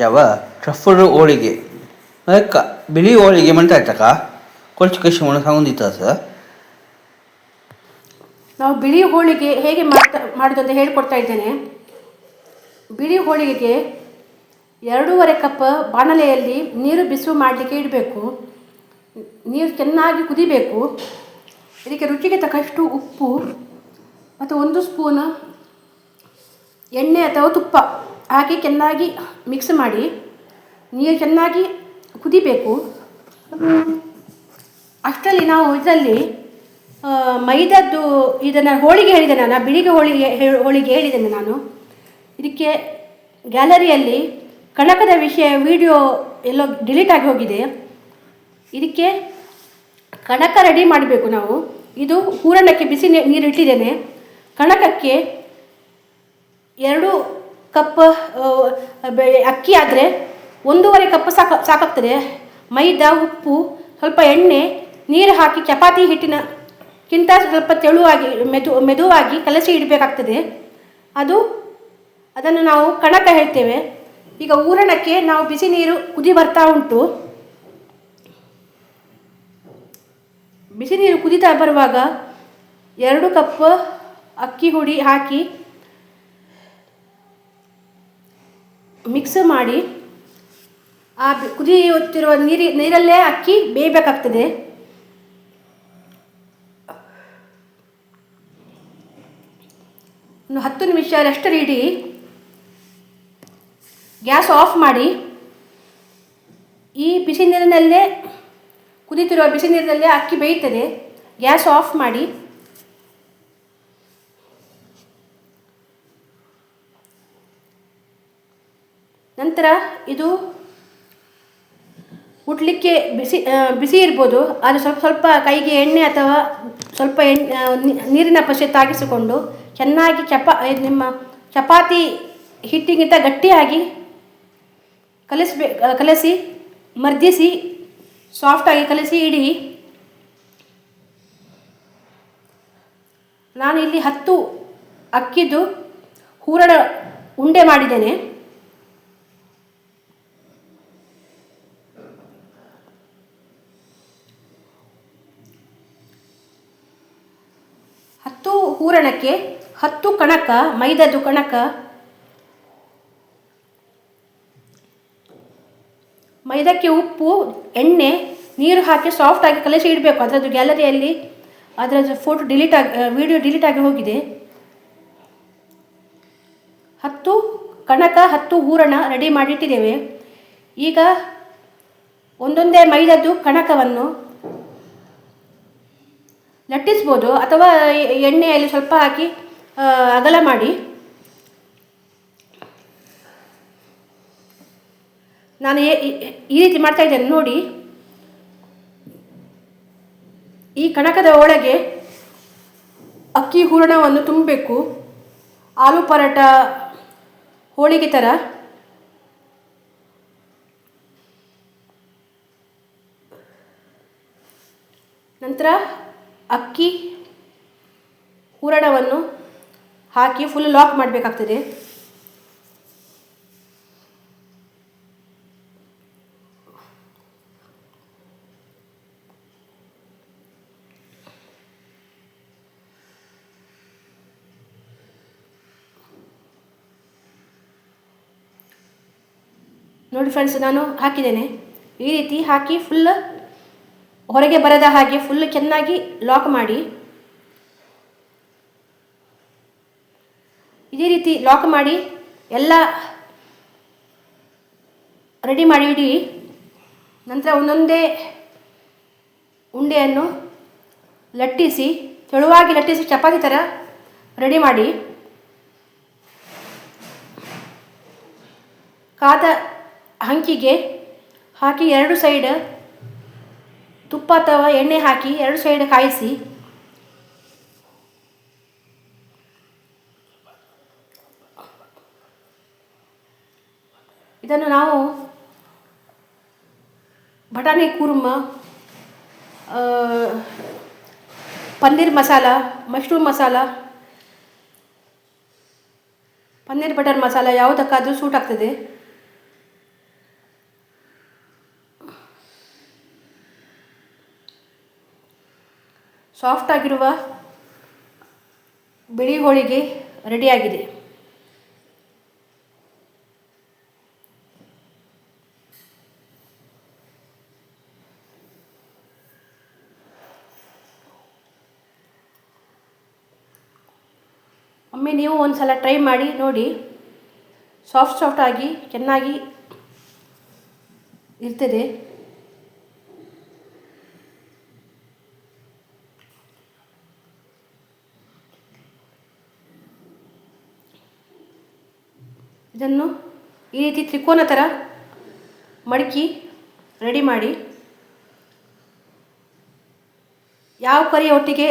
ಜವ ಟ್ರಫರ್ ಹೋಳಿಗೆ ಅದಕ್ಕೆ ಬಿಳಿ ಹೋಳಿಗೆ ಮಂಟ ಆಯ್ತಕ್ಕ ಕೊಚ್ಚು ಕೃಷಿ ಒಣ ಸಾಂದಿತ್ತ ಸರ್ ನಾವು ಬಿಳಿ ಹೋಳಿಗೆ ಹೇಗೆ ಮಾಡ್ತಾ ಮಾಡುದಂತ ಹೇಳ್ಕೊಡ್ತಾ ಇದ್ದೇನೆ. ಬಿಳಿ ಹೋಳಿಗೆಗೆ ಎರಡೂವರೆ ಕಪ್ ಬಾಣಲೆಯಲ್ಲಿ ನೀರು ಬಿಸು ಮಾಡಲಿಕ್ಕೆ ಇಡಬೇಕು. ನೀರು ಚೆನ್ನಾಗಿ ಕುದಿಬೇಕು. ಇದಕ್ಕೆ ರುಚಿಗೆ ತಕ್ಕಷ್ಟು ಉಪ್ಪು ಮತ್ತು ಒಂದು ಸ್ಪೂನ್ ಎಣ್ಣೆ ಅಥವಾ ತುಪ್ಪ. ಹಾಕಿ ಚೆನ್ನಾಗಿ ಮಿಕ್ಸ್ ಮಾಡಿ, ನೀರು ಚೆನ್ನಾಗಿ ಕುದಿಬೇಕು. ಅಷ್ಟರಲ್ಲಿ ನಾವು ಇದರಲ್ಲಿ ಮೈದದ್ದು ಇದನ್ನು ಹೋಳಿಗೆ ಹೇಳಿದೆ ನಾನು ಬಿಳಿಗೆ ಹೋಳಿಗೆ ಹೋಳಿಗೆ ಹೇಳಿದ್ದೇನೆ ನಾನು. ಇದಕ್ಕೆ ಗ್ಯಾಲರಿಯಲ್ಲಿ ಕಣಕದ ವಿಷಯ ವಿಡಿಯೋ ಎಲ್ಲೋ ಡಿಲೀಟ್ ಆಗಿ ಹೋಗಿದೆ. ಇದಕ್ಕೆ ಕಣಕ ರೆಡಿ ಮಾಡಬೇಕು ನಾವು. ಇದು ಹೂರಣಕ್ಕೆ ಬಿಸಿ ನೀರು ಇಟ್ಟಿದ್ದೇನೆ ಕಣಕಕ್ಕೆ ಎರಡು ಕಪ್ ಅಕ್ಕಿ ಆದರೆ ಒಂದೂವರೆ ಕಪ್ ಸಾಕ, ಸಾಕಾಗ್ತದೆ. ಮೈದಾ, ಉಪ್ಪು, ಸ್ವಲ್ಪ ಎಣ್ಣೆ, ನೀರು ಹಾಕಿ ಚಪಾತಿ ಹಿಟ್ಟಿನಕ್ಕಿಂತ ಸ್ವಲ್ಪ ತೆಳುವಾಗಿ, ಮೆದು, ಮೆದುವಾಗಿ ಕಲಸಿ ಇಡಬೇಕಾಗ್ತದೆ. ಅದು, ಅದನ್ನು ನಾವು ಕಣಕ ಹೇಳ್ತೇವೆ. ಈಗ ಊರಣಕ್ಕೆ ನಾವು ಬಿಸಿ ನೀರು ಕುದಿ ಬರ್ತಾ ಉಂಟು. ಬಿಸಿ ನೀರು ಕುದಿತಾ ಬರುವಾಗ ಎರಡು ಕಪ್ ಅಕ್ಕಿ ಹುಡಿ ಹಾಕಿ ಮಿಕ್ಸ್ ಮಾಡಿ ಆ ಕುದಿಯುತ್ತಿರುವ ನೀರಿ, ನೀರಲ್ಲೇ ಅಕ್ಕಿ ಬೇಯಬೇಕಾಗ್ತದೆ. ಒಂದು ಹತ್ತು ನಿಮಿಷ ರೆಸ್ಟಲ್ಲಿ ಇಡಿ ಗ್ಯಾಸ್ ಆಫ್ ಮಾಡಿ. ಈ ಬಿಸಿ ನೀರಿನಲ್ಲೇ ಕುದಿತಿರುವ ಬಿಸಿ ನೀರಿನಲ್ಲೇ ಅಕ್ಕಿ ಬೇಯುತ್ತದೆ. ಗ್ಯಾಸ್ ಆಫ್ ಮಾಡಿ. ನಂತರ ಇದು ಉಟ್ಲಿಕ್ಕೆ ಬಿಸಿ ಬಿಸಿ ಇರ್ಬೋದು. ಅದು ಸ್ವಲ್ಪ ಸ್ವಲ್ಪ ಕೈಗೆ ಎಣ್ಣೆ ಅಥವಾ ಸ್ವಲ್ಪ ಎಣ್ಣೆ ನೀರಿನ ಪಸೆ ತಾಗಿಸಿಕೊಂಡು ಚೆನ್ನಾಗಿ ಚಪಾ ನಿಮ್ಮ ಚಪಾತಿ ಹಿಟ್ಟಿಗಿಂತ ಗಟ್ಟಿಯಾಗಿ ಕಲಿಸ್ಬೇ ಕಲಸಿ, ಮರ್ದಿಸಿ ಸಾಫ್ಟಾಗಿ ಕಲಸಿ ಇಡಿ. ನಾನು ಇಲ್ಲಿ ಹತ್ತು ಅಕ್ಕಿದು ಹೂರಣ ಉಂಡೆ ಮಾಡಿದ್ದೇನೆ ಹತ್ತು ಹೂರಣಕ್ಕೆ ಹತ್ತು ಕಣಕ, ಮೈದದ್ದು ಕಣಕ. ಮೈದಕ್ಕೆ ಉಪ್ಪು, ಎಣ್ಣೆ, ನೀರು ಹಾಕಿ ಸಾಫ್ಟಾಗಿ ಕಲಸಿ ಇಡಬೇಕು. ಅದರದ್ದು ಗ್ಯಾಲರಿಯಲ್ಲಿ ಅದರದ್ದು ಫೋಟೋ ಡಿಲೀಟ್ ಆಗಿ ವಿಡಿಯೋ ಡಿಲೀಟ್ ಆಗಿ ಹೋಗಿದೆ. ಹತ್ತು ಕಣಕ, ಹತ್ತು ಹೂರಣ ರೆಡಿ ಮಾಡಿಟ್ಟಿದ್ದೇವೆ. ಈಗ ಒಂದೊಂದೇ ಮೈದದ್ದು ಕಣಕವನ್ನು ಲಟ್ಟಿಸ್ಬೋದು ಅಥವಾ ಎಣ್ಣೆಯಲ್ಲಿ ಸ್ವಲ್ಪ ಹಾಕಿ ಅಗಲ ಮಾಡಿ. ನಾನು ಈ ರೀತಿ ಮಾಡ್ತಾ ಇದ್ದೇನೆ, ನೋಡಿ. ಈ ಕಣಕದ ಒಳಗೆ ಅಕ್ಕಿ ಹೂರಣವನ್ನು ತುಂಬಬೇಕು. ಆಲೂ ಪರಾಟ ಹೋಳಿಗೆ ಥರ. ನಂತರ ಅಕ್ಕಿ ಹೂರಣವನ್ನು ಹಾಕಿ ಫುಲ್ ಲಾಕ್ ಮಾಡಬೇಕಾಗ್ತದೆ. ನೋಡಿ ಫ್ರೆಂಡ್ಸ್ ನಾನು ಹಾಕಿದ್ದೇನೆ. ಈ ರೀತಿ ಹಾಕಿ ಫುಲ್ ಹೊರಗೆ ಬರದ ಹಾಗೆ ಫುಲ್ ಚೆನ್ನಾಗಿ ಲಾಕ್ ಮಾಡಿ. ಇದೇ ರೀತಿ ಲಾಕ್ ಮಾಡಿ, ಎಲ್ಲ ರೆಡಿ ಮಾಡಿ ಇಡಿ. ನಂತರ ಒಂದೊಂದೇ ಉಂಡೆಯನ್ನು ಲಟ್ಟಿಸಿ, ತೆಳುವಾಗಿ ಲಟ್ಟಿಸಿ ಚಪಾತಿ ಥರ ರೆಡಿ ಮಾಡಿ. ಕಾದ ಹಂಕಿಗೆ ಹಾಕಿ ಎರಡು ಸೈಡ್ ತುಪ್ಪ ಅಥವಾ ಎಣ್ಣೆ ಹಾಕಿ ಎರಡು ಸೈಡ್ ಕಾಯಿಸಿ. ಇದನ್ನು ನಾವು ಬಟಾಣಿ ಕುರ್ಮ ಪನ್ನೀರ್ ಮಸಾಲ, ಮಶ್ರೂಮ್ ಮಸಾಲ, ಪನ್ನೀರ್ ಬಟರ್ ಮಸಾಲ ಯಾವುದಕ್ಕಾದರೂ ಸೂಟ್ ಆಗ್ತದೆ. ಸಾಫ್ಟ್ ಆಗಿರುವ ಬಿಳಿ ಹೋಳಿಗೆ ರೆಡಿಯಾಗಿದೆ. ಒಮ್ಮೆ ನೀವು ಒಂದು ಸಲ ಟ್ರೈ ಮಾಡಿ ನೋಡಿ. ಸಾಫ್ಟ್ ಸಾಫ್ಟ್ ಆಗಿ ಚೆನ್ನಾಗಿ ಇರ್ತದೆ. ಇದನ್ನು ಈ ರೀತಿ ತ್ರಿಕೋನ ಥರ ಮಡಕಿ ರೆಡಿ ಮಾಡಿ. ಯಾವ ಕರಿಯ ಒಟ್ಟಿಗೆ